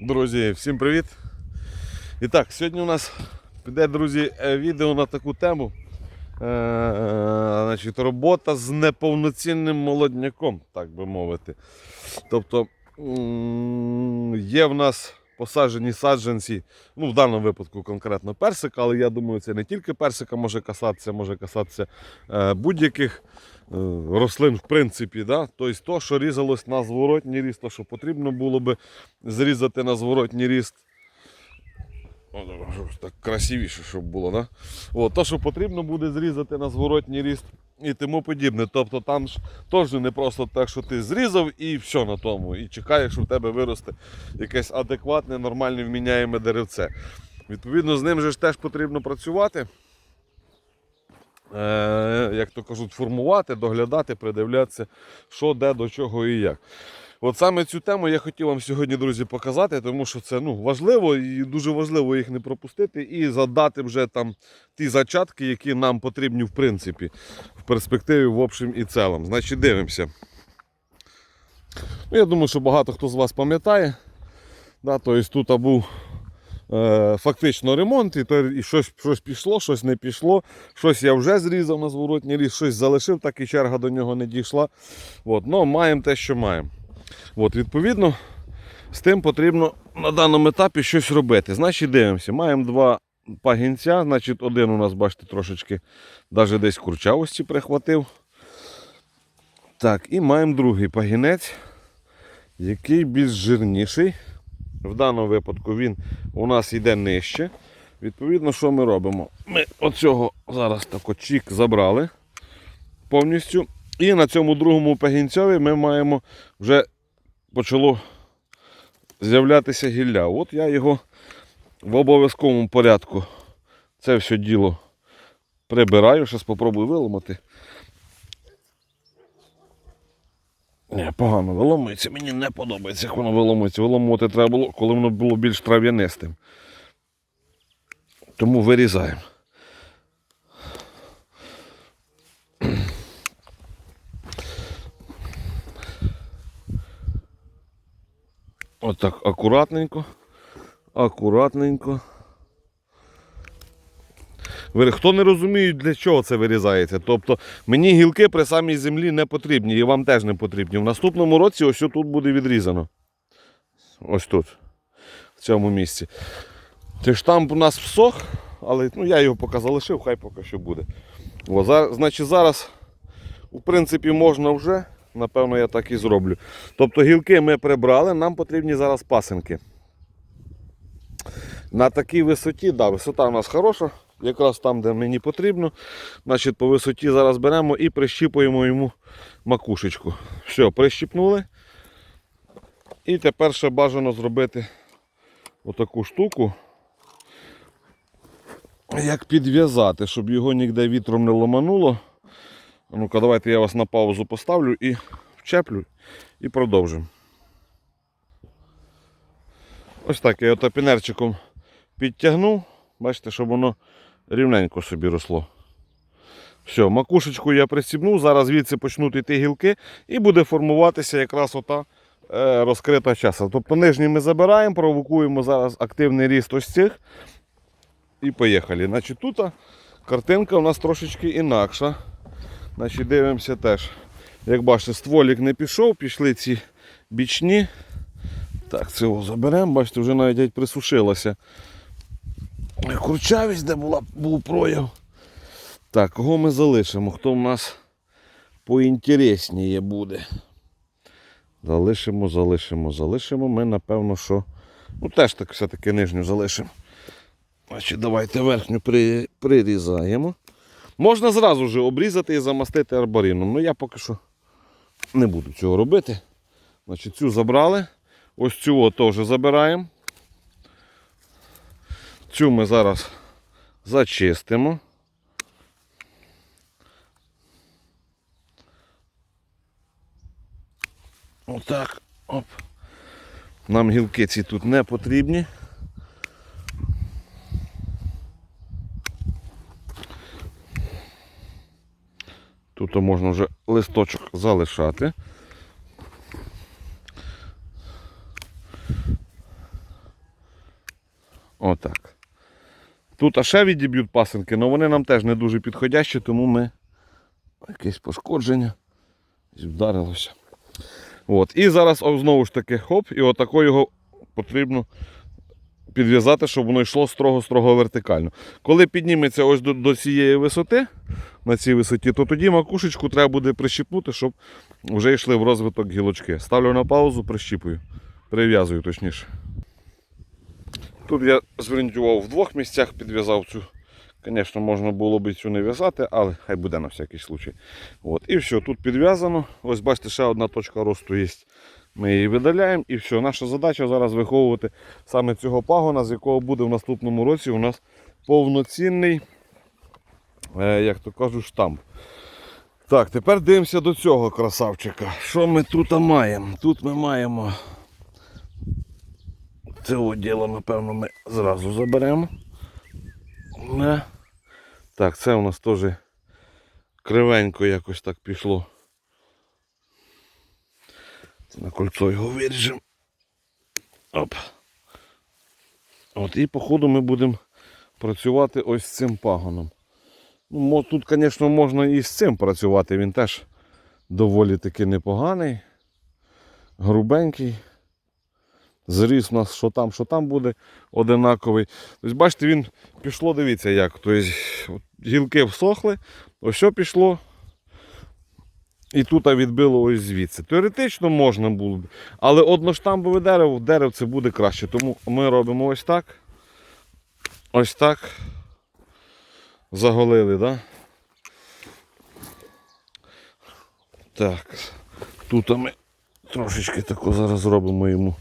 Друзі, всім привіт! І так, сьогодні у нас піде, друзі, е, відео на таку тему. Е, значить, робота з неповноцінним молодняком, так би мовити. Тобто є в нас посаджені саджанці, ну в даному випадку конкретно персика, але я думаю, це не тільки персика може касатися, може касатися е, будь-яких е, рослин, в принципі. Да? Тобто то, що різалось на зворотній ріст, то, що потрібно було би зрізати на зворотній ріст. Так красивіше, щоб було, да? О, то, що потрібно буде зрізати на зворотній ріст і тому подібне. Тобто там ж теж не просто так, що ти зрізав і все на тому. І чекаєш, що в тебе виросте якесь адекватне, нормальне, вміняєме деревце. Відповідно, з ним же ж теж потрібно працювати. Е, як то кажуть, формувати, доглядати, придивлятися, що, де, до чого і як. От саме цю тему я хотів вам сьогодні, друзі, показати, тому що це ну, важливо і дуже важливо їх не пропустити і задати вже там ті зачатки, які нам потрібні в принципі, в перспективі, в общем і цілому. Значить, дивимося. Ну, я думаю, що багато хто з вас пам'ятає. Да, тобто тут е, фактично ремонт, і, то, і щось, щось пішло, щось не пішло, щось я вже зрізав на зворотній ріст, щось залишив, так і черга до нього не дійшла. От, ну, маємо те, що маємо. От, відповідно, з тим потрібно на даному етапі щось робити. Значить, дивимося, маємо два пагінця, значить, один у нас, бачите, трошечки навіть десь курчавості прихватив. Так, і маємо другий пагінець, який більш жирніший. В даному випадку він у нас йде нижче. Відповідно, що ми робимо? Ми оцього зараз так чік забрали повністю. І на цьому другому пагінцьові ми маємо вже почало з'являтися гілля. От я його в обов'язковому порядку це все діло прибираю. Зараз спробую виламати. Не, погано виломується. Мені не подобається, як воно виломується. Виломувати треба було, коли воно було більш трав'янистим. Тому вирізаємо. Отак акуратненько. Акуратненько. Хто не розуміє, для чого це вирізається. Тобто мені гілки при самій землі не потрібні і вам теж не потрібні. В наступному році ось тут буде відрізано. Ось тут, в цьому місці. Ти штамп у нас всох, але ну, я його поки залишив, хай поки що буде. О, за, значить, зараз, в принципі, можна вже. Напевно, я так і зроблю. Тобто гілки ми прибрали, нам потрібні зараз пасинки. На такій висоті, да, висота у нас хороша, якраз там, де мені потрібно. Значить, по висоті зараз беремо і прищіпуємо йому макушечку. Все, прищіпнули. І тепер ще бажано зробити отаку штуку. Як підв'язати, щоб його ніде вітром не ломануло. Ну-ка, давайте я вас на паузу поставлю і вчеплю і продовжимо. Ось так я пінерчиком підтягнув. Бачите, щоб воно рівненько собі росло. Все, макушечку я присібнув, зараз звідси почнуть йти гілки і буде формуватися якраз ота е, розкрита часа. Тобто нижні ми забираємо, провокуємо зараз активний ріст ось цих. І поїхали. Значить, тут картинка у нас трошечки інакша. Значить, дивимося теж. Як бачите, стволік не пішов, пішли ці бічні. Так, цього заберемо, бачите, вже навіть присушилося. Курчавість, де була, був прояв. Так, кого ми залишимо? Хто в нас поінтересніє буде? Залишимо, залишимо, залишимо. Ми, напевно, що. Ну, теж так все-таки нижню залишимо. Значить, давайте верхню при, прирізаємо. Можна зразу вже обрізати і замастити арборіном. Ну я поки що не буду цього робити. Значить, цю забрали. Ось цю теж забираємо. Цю ми зараз зачистимо. Отак. Оп. Нам гілки ці тут не потрібні. Тут можна вже листочок залишати. Отак. Тут ще відіб'ють пасинки, але вони нам теж не дуже підходящі, тому ми якесь пошкодження. Вдарилося. От. І зараз знову ж таки хоп, і отако його потрібно підв'язати, щоб воно йшло строго-строго вертикально. Коли підніметься ось до, до цієї висоти, на цій висоті, то тоді макушечку треба буде прищіпнути, щоб вже йшли в розвиток гілочки. Ставлю на паузу, прищіпую. Прив'язую точніше. Тут я звернував в двох місцях, підв'язав цю. Звісно, можна було б цю не в'язати, але хай буде на всякий случай. От. І все, тут підв'язано. Ось бачите, ще одна точка росту є. Ми її видаляємо і все. Наша задача зараз виховувати саме цього пагона, з якого буде в наступному році у нас повноцінний, е, як то кажуть, штамп. Так, тепер дивимося до цього красавчика. Що ми тут маємо? Тут ми маємо це діло, напевно, ми зразу заберемо. Так, це у нас теж кривенько якось так пішло. На кольцо його виріжемо. Оп. От і по ходу ми будемо працювати ось з цим пагоном. Ну, тут, звісно, можна і з цим працювати, він теж доволі таки непоганий, грубенький. Зріс у нас що там, що там буде одинаковий. Тобто, бачите, він пішло, дивіться як. Тобто, гілки всохли, ось що пішло. І тут відбило ось звідси. Теоретично можна було б. Але одноштамбове дерево, дерево це буде краще. Тому ми робимо ось так. Ось так. Заголили, так? Да? Так. Тут ми трошечки таку зараз зробимо йому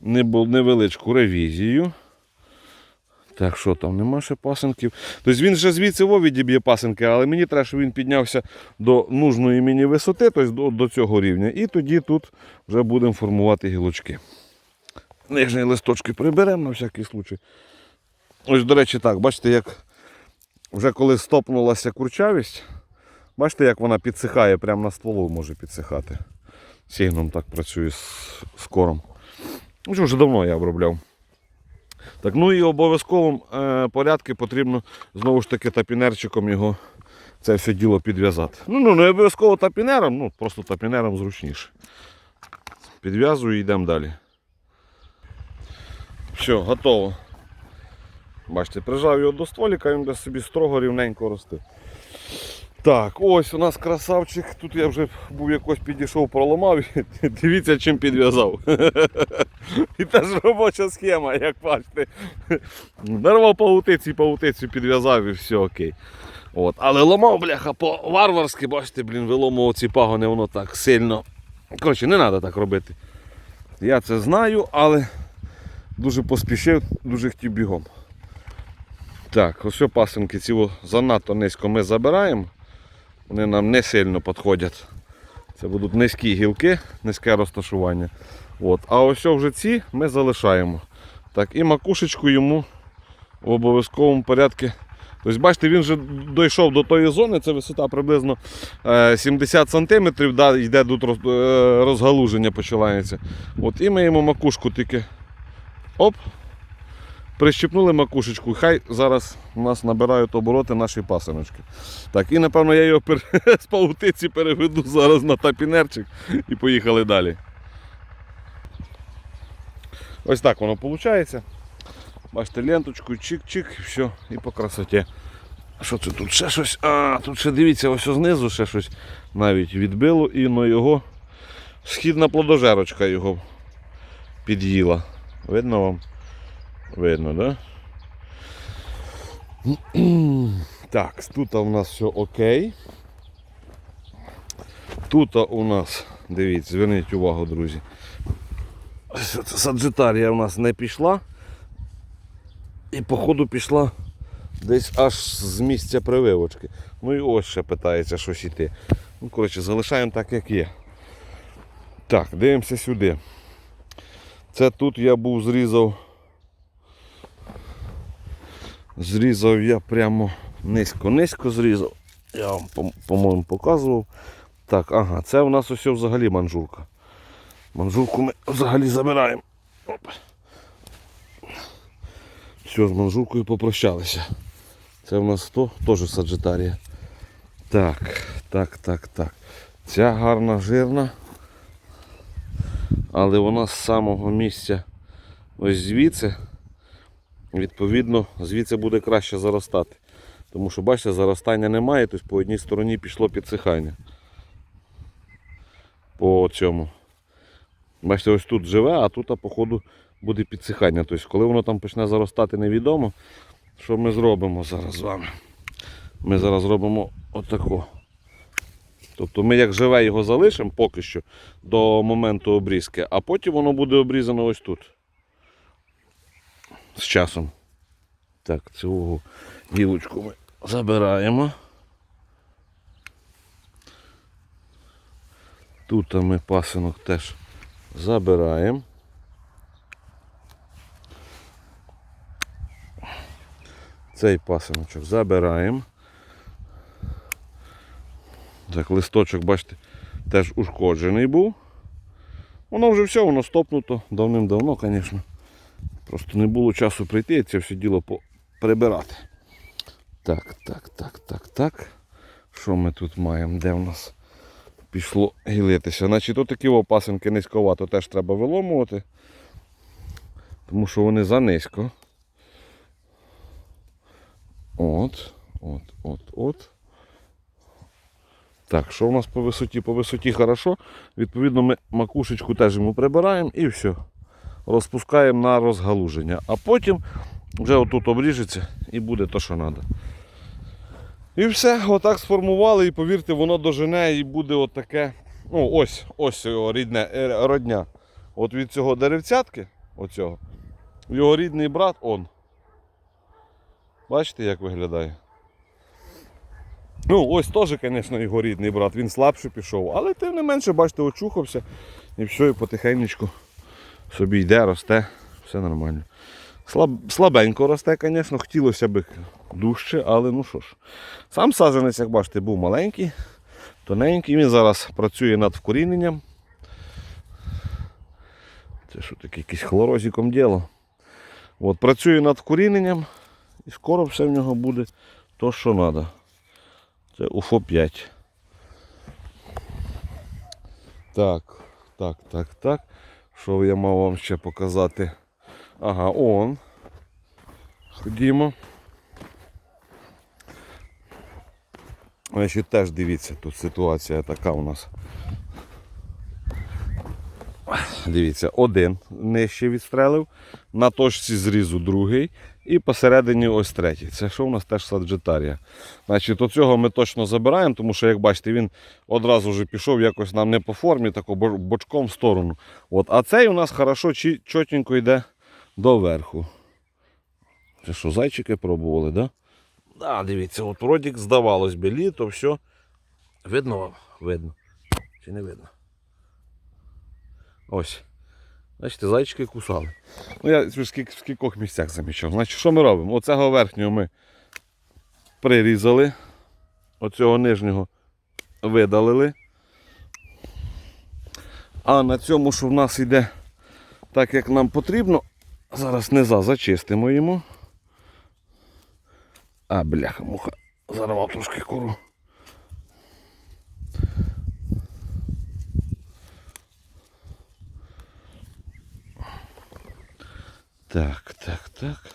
невеличку ревізію. Так, що там, нема ще пасенків. Тобто він вже звідси відіб'є пасенки, але мені треба, щоб він піднявся до нужної мені висоти, тобто до, до цього рівня. І тоді тут вже будемо формувати гілочки. Нижні листочки приберемо на всякий случай. Ось, до речі, так, бачите, як вже коли стопнулася курчавість, бачите, як вона підсихає, прямо на стволу може підсихати. Сігном так працює з, з кором. Ну, вже давно я обробляв. Так, ну і обов'язковим е, порядку потрібно знову ж таки тапінерчиком його це все діло підв'язати. Ну, ну не обов'язково тапінером, ну просто тапінером зручніше. Підв'язую і йдемо далі. Все, готово. Бачите, прижав його до стволіка, він буде собі строго рівненько рости. Так, ось у нас красавчик. Тут я вже був якось підійшов, проламав. Дивіться, чим підв'язав. І теж робоча схема, як бачите. Нарвав павутиці, павутицю підв'язав і все окей. От. Але ламав, бляха, по-варварськи, бачите, блін, виломував ці пагони, воно так сильно. Коротше, не треба так робити. Я це знаю, але дуже поспішив, дуже хотів бігом. Так, ось що пасенки ці занадто низько ми забираємо. Вони нам не сильно підходять. Це будуть низькі гілки, низьке розташування. От. А ось вже ці ми залишаємо. Так, і макушечку йому в обов'язковому порядку. Тобто, бачите, він вже дійшов до тої зони, це висота приблизно е, 70 см, да, йде тут е, розгалуження починається. От, і ми йому макушку тільки оп, прищепнули макушечку. Хай зараз у нас набирають обороти наші пасиночки. Так, і напевно я його пер... з павутиці переведу зараз на тапінерчик і поїхали далі. Ось так воно виходить. Бачите, ленточку, чик-чик, і все, і по красоті. Що це тут ще щось? А, тут ще дивіться, ось знизу ще щось навіть відбило і на його східна плодожерочка його під'їла. Видно вам? Видно? Да? Так, тут у нас все окей. Тут у нас, дивіться, зверніть увагу, друзі. Саджитарія у нас не пішла. І походу пішла десь аж з місця прививочки. Ну і ось ще питається щось іти. Ну, коротше, залишаємо так, як є. Так, дивимося сюди. Це тут я був зрізав. Зрізав я прямо низько-низько зрізав. Я вам, по- по-моєму, показував. Так, ага, це у нас ось взагалі манжурка. Манжурку ми взагалі забираємо. Все, з манжуркою попрощалися. Це в нас хто? Теж саджетарія. Так, так, так, так. Ця гарна, жирна. Але вона з самого місця ось звідси. Відповідно, звідси буде краще заростати. Тому що, бачите, заростання немає, тобто по одній стороні пішло підсихання. По цьому. Бачите, ось тут живе, а тут, походу, буде підсихання. Тобто, коли воно там почне заростати, невідомо. Що ми зробимо зараз з вами? Ми зараз робимо отако. Тобто ми як живе його залишимо поки що до моменту обрізки, а потім воно буде обрізано ось тут. З часом. Так, цю гілочку ми забираємо. Тут ми пасинок теж забираємо. Цей пасиночок забираємо. Так, листочок, бачите, теж ушкоджений був. Воно вже все, воно стопнуто давним-давно, звісно. Просто не було часу прийти і це все діло прибирати. Так, так, так, так, так. Що ми тут маємо? Де в нас пішло гілитися? Значить, тут такі опасинки низьковато теж треба виломувати. Тому що вони занизько. От, от, от, от. Так, що у нас по висоті? По висоті хорошо. Відповідно, ми макушечку теж йому прибираємо і все. Розпускаємо на розгалуження. А потім вже отут обріжеться і буде то, що треба. І все, отак сформували, і повірте, воно дожене і буде отаке. Ну, ось, ось його рідне, е, родня. От від цього деревцятки, оцього, його рідний брат он. Бачите, як виглядає? Ну, ось теж, звісно, його рідний брат, він слабше пішов, але тим не менше, бачите, очухався і все, і потихеньку собі йде, росте, все нормально. Слаб, слабенько росте, звісно, хотілося б дужче, але ну що ж. Сам саджанець, як бачите, був маленький, тоненький. Він зараз працює над вкоріненням. Це що таке якийсь хлорозиком діло. От, працює над вкоріненням і скоро все в нього буде то, що треба. Це УФО 5. Так, так, так, так. Що я мав вам ще показати? Ага, он. Ходімо. Значить, теж дивіться, тут ситуація така у нас. Дивіться, один нижче відстрелив, на точці зрізу другий і посередині ось третій. Це що у нас теж саджетарія. Значить, оцього ми точно забираємо, тому що, як бачите, він одразу вже пішов якось нам не по формі, тако бочком в сторону. От. А цей у нас хорошо чотенько йде доверху. Це що, зайчики пробували? Да? Да, дивіться, от вроді здавалось би літо, все. Видно вам? Видно. Чи не видно? Ось. Бачите, зайчики кусали. Ну, я в скількох місцях замічав. Значить, що ми робимо? Оцього верхнього ми прирізали. Оцього нижнього видалили. А на цьому, що в нас йде так, як нам потрібно, зараз низа зачистимо йому. А, бляха, муха, зарвав трошки кору. Так, так, так.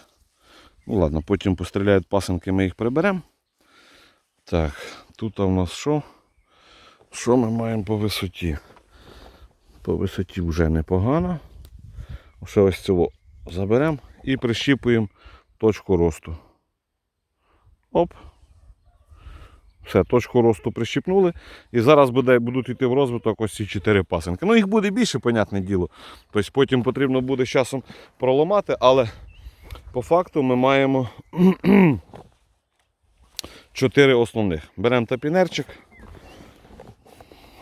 Ну ладно, потім постріляють пасенки, ми їх приберемо. Так, тут у нас що? Що ми маємо по висоті? По висоті вже непогано. Ще ось цього заберемо і прищіпуємо точку росту. Оп. Все, точку росту прищіпнули. І зараз буде, будуть йти в розвиток ось ці чотири пасенки. Ну, їх буде більше, понятне діло. Тобто потім потрібно буде з часом проламати, але по факту ми маємо чотири основних. Беремо тапінерчик.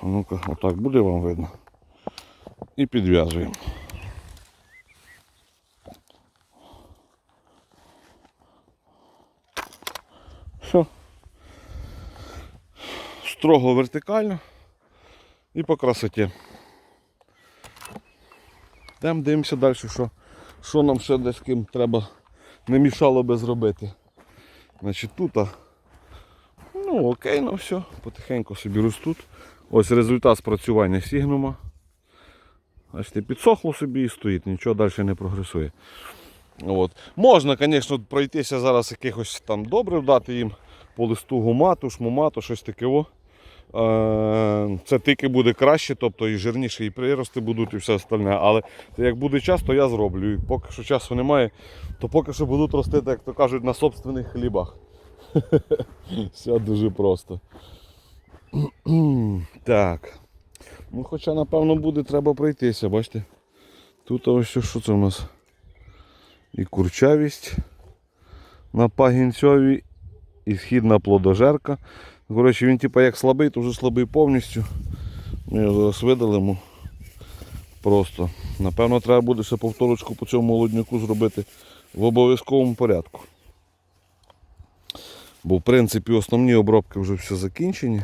Ну-ка, отак буде вам видно. І підв'язуємо. Все. Строго вертикально і по красоті. Йдемо, дивимося далі, що, що нам ще десь ким треба не мішало би зробити. Значить тут, ну окей, ну все, потихеньку собі ростуть. Ось результат спрацювання сігнума. Бачите, підсохло собі і стоїть, нічого далі не прогресує. От. Можна, звісно, пройтися зараз якихось там добрив дати їм по листу гумату, шмумату, щось таке. О. Е, Це тільки буде краще, тобто і жирніші, і прирости будуть, і все остальне. Але як буде час, то я зроблю. І поки що часу немає, то поки що будуть ростити, як то кажуть, на собственних хлібах. Все дуже просто. Так. Ну, хоча, напевно, буде треба пройтися, бачите? Тут ось що це у нас? І курчавість на пагінцьові, і східна плодожерка. Коротше, він типу як слабий, то вже слабий повністю. Ми його зараз видалимо. Просто. Напевно, треба буде ще повторочку по цьому молодняку зробити в обов'язковому порядку. Бо в принципі основні обробки вже все закінчені.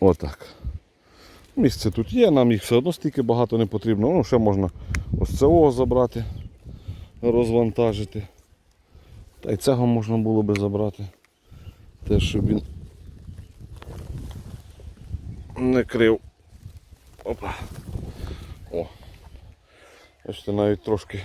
Отак. Місце тут є, нам їх все одно стільки багато не потрібно. Ну, ще можна ось цього забрати, розвантажити. Та й цього можна було би забрати. Те, щоб він не крив. Опа. О. Бачите, навіть трошки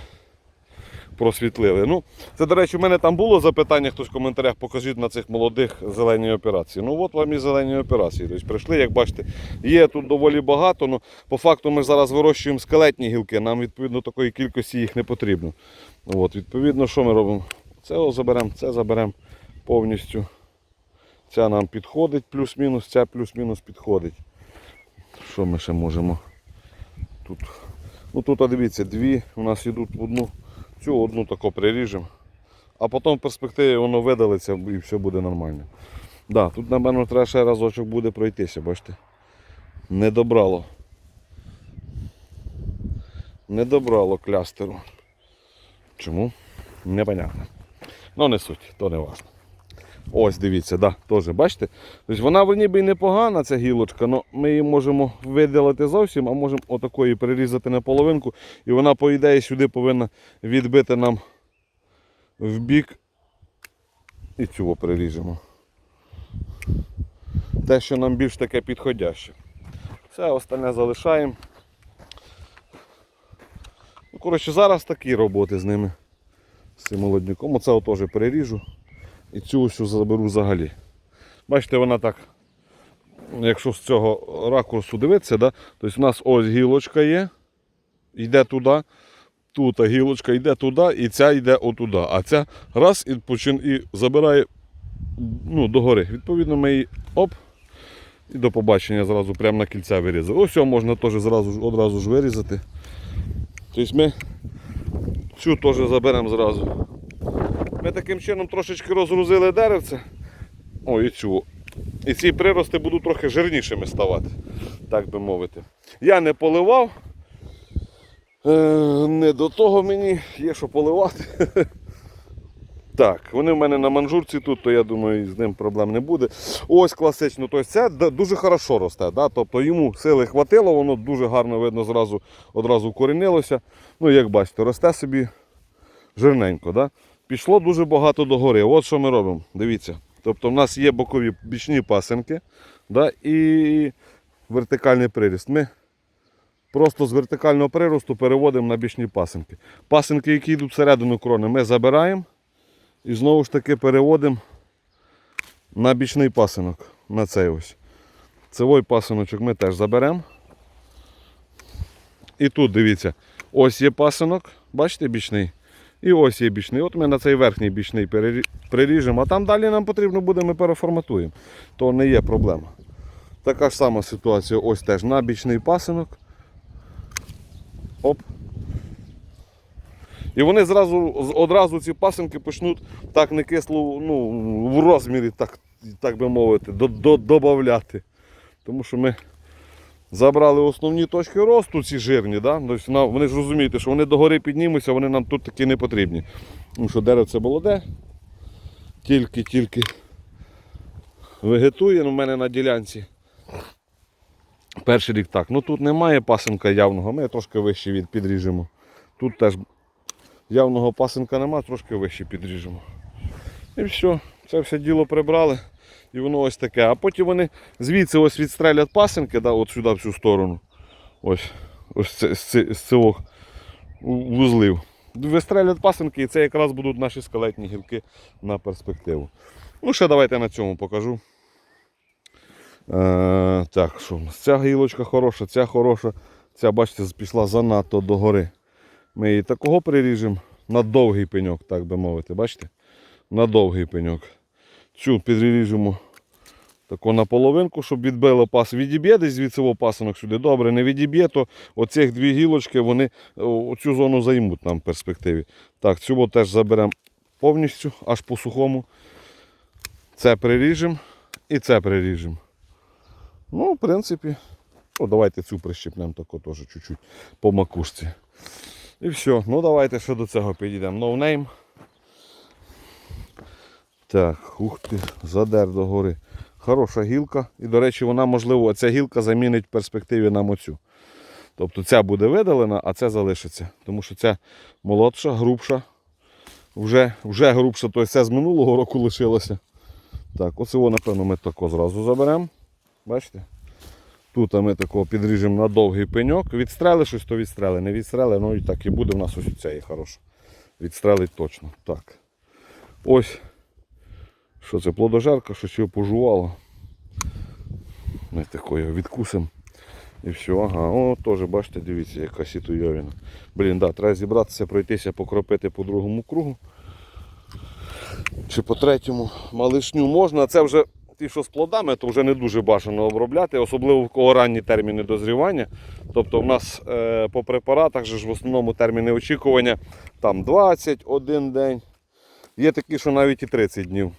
просвітлили. Ну, це, до речі, у мене там було запитання, хтось в коментарях покажіть на цих молодих зелені операції. Ну от вам і зелені операції. Тобто прийшли, як бачите, є тут доволі багато, але по факту ми зараз вирощуємо скелетні гілки, нам відповідно такої кількості їх не потрібно. От, відповідно, що ми робимо? Це заберемо, це заберемо повністю. Ця нам підходить, плюс-мінус, ця плюс-мінус підходить. Що ми ще можемо? Тут, ну тут, а дивіться, дві у нас йдуть в одну, цю одну тако приріжемо. А потім в перспективі воно видалиться і все буде нормально. Да, тут, напевно, треба ще разочок буде пройтися, бачите? Не добрало. Не добрало клястеру. Чому? Непонятно. Ну не суть, то не важно. Ось дивіться, да, теж, бачите? Тобто вона ніби і непогана, ця гілочка, але ми її можемо виділити зовсім, а можемо отакої прирізати на половинку. І вона, по ідеї, сюди повинна відбити нам в бік. І цього приріжемо. Те, що нам більш таке підходяще. Все, остальне залишаємо. Ну, коротше, зараз такі роботи з ними. З цим молодняком. Оце теж переріжу. І цю ось заберу взагалі. Бачите, вона так, якщо з цього ракурсу дивитися, да, тобто у нас ось гілочка є, йде туди, тут гілочка йде туди, і ця йде отуди. А ця раз і, почин, і забирає ну, догори. Відповідно, ми її оп. І до побачення зразу прямо на кільця вирізали. Ось цього можна теж зразу, одразу ж вирізати. Тобто ми цю теж заберемо зразу. Ми таким чином трошечки розгрузили деревце. О, і цю. І ці прирости будуть трохи жирнішими ставати, так би мовити. Я не поливав. Е, не до того мені є що поливати. Так, вони в мене на манжурці тут, то я думаю, з ним проблем не буде. Ось класично. Тобто це дуже хорошо росте. Да? Тобто йому сили хватило, воно дуже гарно видно, зразу, одразу вкорінилося. Ну, як бачите, росте собі жирненько. Да? Пішло дуже багато догори. От що ми робимо. Дивіться. Тобто в нас є бокові бічні пасинки да? і вертикальний приріст. Ми просто з вертикального приросту переводимо на бічні пасинки. Пасинки, які йдуть всередину крони, ми забираємо. І знову ж таки переводимо на бічний пасинок. На цей ось. Цевой пасиночок ми теж заберемо. І тут дивіться, ось є пасинок, бачите, бічний. І ось є бічний. От ми на цей верхній бічний приріжемо, а там далі нам потрібно буде, ми переформатуємо. То не є проблема. Така ж сама ситуація, ось теж на бічний пасинок. Оп. І вони зразу, одразу ці пасинки почнуть так не кисло ну, в розмірі, так, так би мовити, до, до. Тому що ми забрали основні точки росту, ці жирні. Да? Тобто, вони ж розумієте, що вони догори піднімуться, вони нам тут такі не потрібні. Тому що дерево це молоде, тільки-тільки вегетує ну, в мене на ділянці. Перший рік так. Ну тут немає пасинка явного, ми трошки вище від підріжемо. Тут теж явного пасинка нема, трошки вище підріжемо. І все, це все діло прибрали. І воно ось таке. А потім вони звідси ось відстрелять пасинки, да, от сюди в цю сторону. Ось, ось це, з, цього вузлів. Вистрелять пасинки, і це якраз будуть наші скелетні гілки на перспективу. Ну, ще давайте на цьому покажу. Е, так, що в нас? Ця гілочка хороша, ця хороша. Ця, бачите, пішла занадто догори. Ми її такого приріжемо на довгий пеньок, так би мовити, бачите? На довгий пеньок. Цю підріжемо тако на щоб відбило пас. Відіб'є десь звідси пасинок сюди. Добре, не відіб'є, то оцих дві гілочки вони о, оцю зону займуть нам в перспективі. Так, цю теж заберемо повністю, аж по сухому. Це приріжемо і це приріжемо. Ну, в принципі, ну, давайте цю прищепнемо тако теж чуть-чуть по макушці. І все. Ну давайте ще до цього підійдемо. No name. Так, ух ти, задер до гори. Хороша гілка. І, до речі, вона, можливо, ця гілка замінить в перспективі нам оцю. Тобто ця буде видалена, а ця залишиться. Тому що ця молодша, грубша. Вже, вже грубша, тобто це з минулого року лишилося. Так, оце, напевно, ми тако зразу заберемо. Бачите? Тут ми такого підріжемо на довгий пеньок. Відстрели щось, то відстрели. Не відстрели, ну і так і буде. У нас ось ця є хороша. Відстрелить точно. Так. Ось. Що це плодожерка, щось його пожувало. Ми такою відкусимо. І все, ага. О, теж, бачите, дивіться, яка сітуйовіна. Блін, да, треба зібратися, пройтися, покропити по другому кругу. Чи по третьому. Малишню можна. Це вже ті, що з плодами, то вже не дуже бажано обробляти, особливо в кого ранні терміни дозрівання. Тобто в нас е, по препаратах же ж в основному терміни очікування там 21 день. Є такі, що навіть і 30 днів.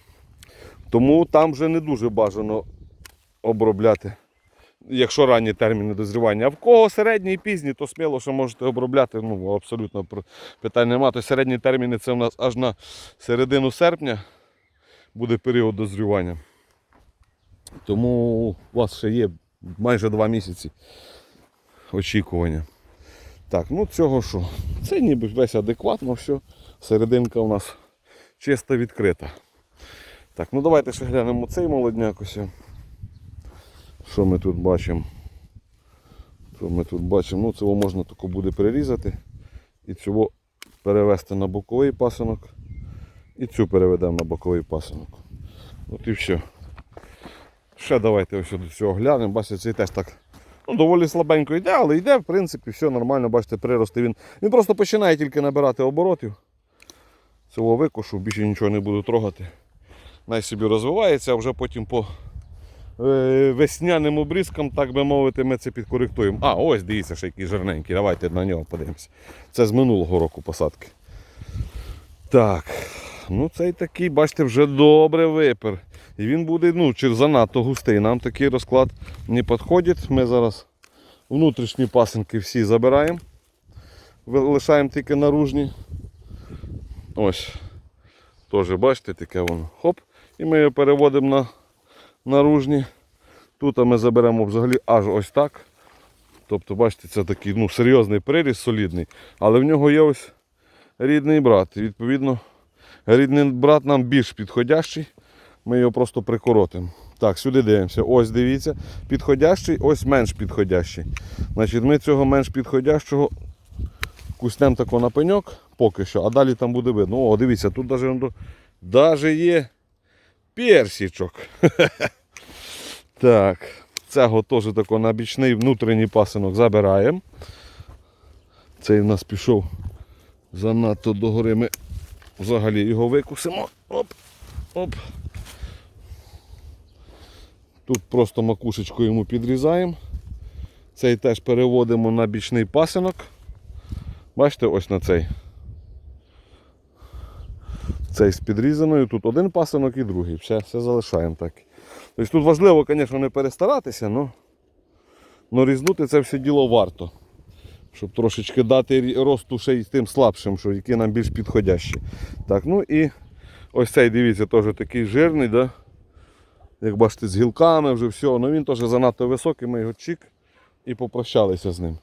Тому там вже не дуже бажано обробляти, якщо ранні терміни дозрівання. А в кого середні і пізні, то сміло що можете обробляти. Ну, абсолютно питань немає. То середні терміни це у нас аж на середину серпня буде період дозрівання. Тому у вас ще є майже два місяці очікування. Так, ну цього що? Це ніби весь адекватно, все. Серединка у нас чисто відкрита. Так, ну давайте ще глянемо цей молодняк ось. Що ми тут бачимо? Що ми тут бачимо? Ну, цього можна тако буде перерізати. І цього перевести на боковий пасинок. І цю переведемо на боковий пасинок. От і все. Ще давайте ось до цього глянемо. Бачите, цей теж так ну, доволі слабенько йде, але йде, в принципі, все нормально, бачите, прирости він. Він просто починає тільки набирати оборотів. Цього викошу, більше нічого не буду трогати. Най собі розвивається, а вже потім по е, весняним обрізкам, так би мовити, ми це підкоректуємо. А, ось дивіться, ще який жирненький. Давайте на нього подивимося. Це з минулого року посадки. Так. Ну цей такий, бачите, вже добре випер. І він буде ну, чи занадто густий. Нам такий розклад не підходить. Ми зараз внутрішні пасинки всі забираємо. Лишаємо тільки наружні. Ось. Теж бачите, таке воно. Хоп. І ми його переводимо на наружні. Тут ми заберемо взагалі аж ось так. Тобто, бачите, це такий ну, серйозний приріз, солідний. Але в нього є ось рідний брат. І відповідно, рідний брат нам більш підходящий. Ми його просто прикоротимо. Так, сюди дивимося. Ось дивіться, підходящий, ось менш підходящий. Значить, ми цього менш підходящого куснемо тако на пеньок поки що, а далі там буде видно. О, дивіться, тут навіть, навіть є персічок. так, цього теж тако на бічний внутрішній пасинок забираємо. Цей в нас пішов занадто догори. Ми взагалі його викусимо. Оп, оп. Тут просто макушечку йому підрізаємо. Цей теж переводимо на бічний пасинок. Бачите, ось на цей. Цей з підрізаною. Тут один пасинок і другий. Все, все залишаємо так. Тобто тут важливо, звісно, не перестаратися, але, але різнути це все діло варто. Щоб трошечки дати росту ще й тим слабшим, що які нам більш підходящі. Так, ну і ось цей, дивіться, теж такий жирний, да? як бачите, з гілками вже все. Ну він теж занадто високий, ми його чик і попрощалися з ним.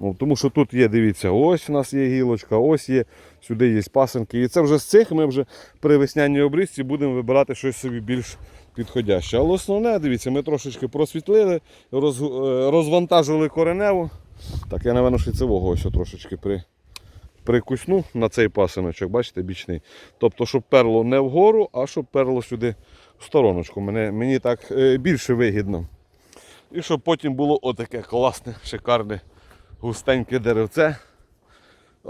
Ну, тому що тут є, дивіться, ось у нас є гілочка, ось є, сюди є пасинки. І це вже з цих ми вже при весняній обрізці будемо вибирати щось собі більш підходяще. Але основне, дивіться, ми трошечки просвітлили, роз, е, розвантажили кореневу. Так, я, напевно, шицевого ось трошечки при, прикусну на цей пасиночок, бачите, бічний. Тобто, щоб перло не вгору, а щоб перло сюди в стороночку. Мене, мені так е, більше вигідно. І щоб потім було отаке класне, шикарне, густеньке деревце.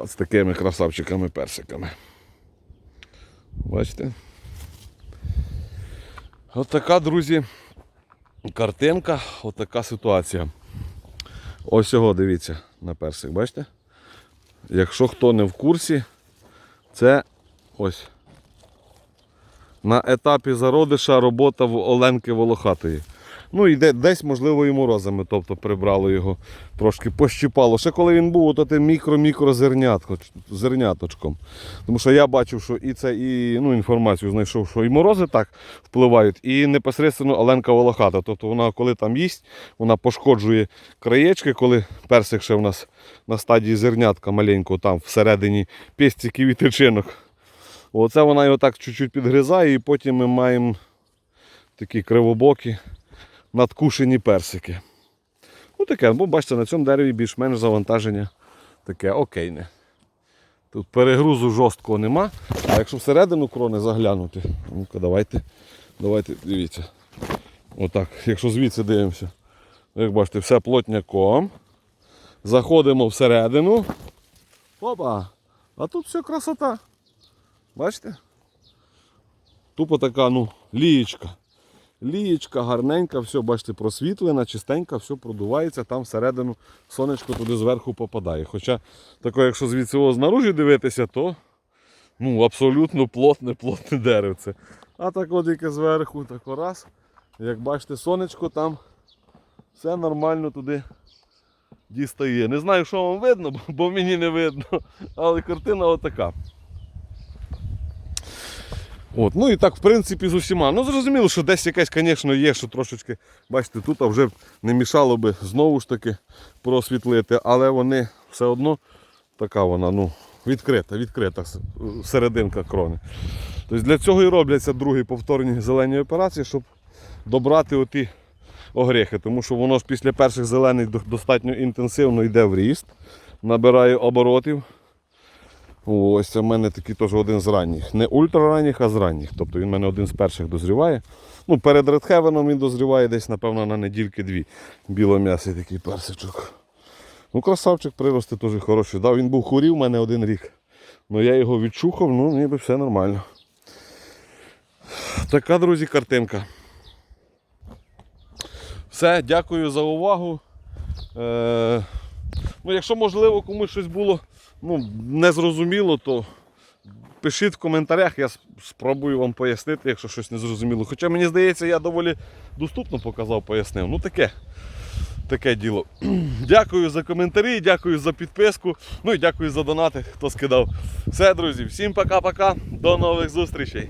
От з такими красавчиками-персиками. Бачите? От друзі, картинка, отака ситуація. Ось його дивіться на персик, бачите? Якщо хто не в курсі, це ось. На етапі зародиша робота в Оленки Волохатої. Ну і де, десь, можливо, і морозами, тобто прибрало його, трошки пощипало. Ще коли він був, то тим мікро-мікро зерняточком. Тому що я бачив, що і це, і ну, інформацію знайшов, що і морози так впливають, і непосередньо Оленка Волохата. Тобто вона, коли там їсть, вона пошкоджує краєчки, коли персик ще в нас на стадії зернятка маленького, там всередині пестиків і тичинок. Оце вона його так чуть-чуть підгризає, і потім ми маємо такі кривобокі надкушені персики. Ну таке, бо бачите, на цьому дереві більш-менш завантаження таке окейне. Тут перегрузу жорсткого нема. А якщо всередину крони заглянути, ну-ка давайте, давайте, дивіться. Отак, якщо звідси дивимося. Як бачите, все плотняком. Заходимо всередину. Опа! А тут все красота. Бачите? Тупо така, ну, лієчка. Лієчка гарненька, все, бачите, просвітлена, чистенька, все продувається, там всередину сонечко туди зверху попадає. Хоча, тако, якщо звідси знаружі дивитися, то ну, абсолютно плотне, плотне деревце. А так от яке зверху, так раз. Як бачите, сонечко там все нормально туди дістає. Не знаю, що вам видно, бо мені не видно. Але картина отака. От, ну і так, в принципі, з усіма. Ну, зрозуміло, що десь якесь, звісно, є, що трошечки, бачите, тут вже не мішало би знову ж таки просвітлити, але вони все одно така вона, ну, відкрита, відкрита серединка крони. Тобто для цього і робляться другі повторні зелені операції, щоб добрати оті огрехи, тому що воно ж після перших зелених достатньо інтенсивно йде в ріст, набирає оборотів. Ось в мене такий теж один з ранніх. Не ультраранніх, а з ранніх. Тобто він в мене один з перших дозріває. Ну, перед редхевеном він дозріває десь, напевно, на недільки дві. Білом'ясий такий персичок. Ну, красавчик прирости теж хороший. Да, він був хворів в мене один рік. Ну я його відчухав, ну ніби все нормально. Така, друзі, картинка. Все, дякую за увагу. Е, ну, якщо можливо комусь щось було ну, незрозуміло, то пишіть в коментарях, я спробую вам пояснити, якщо щось незрозуміло. Хоча мені здається, я доволі доступно показав, пояснив. Ну таке. Таке діло. Дякую за коментарі, дякую за підписку. Ну і дякую за донати, хто скидав. Все, друзі, всім пока-пока. До нових зустрічей.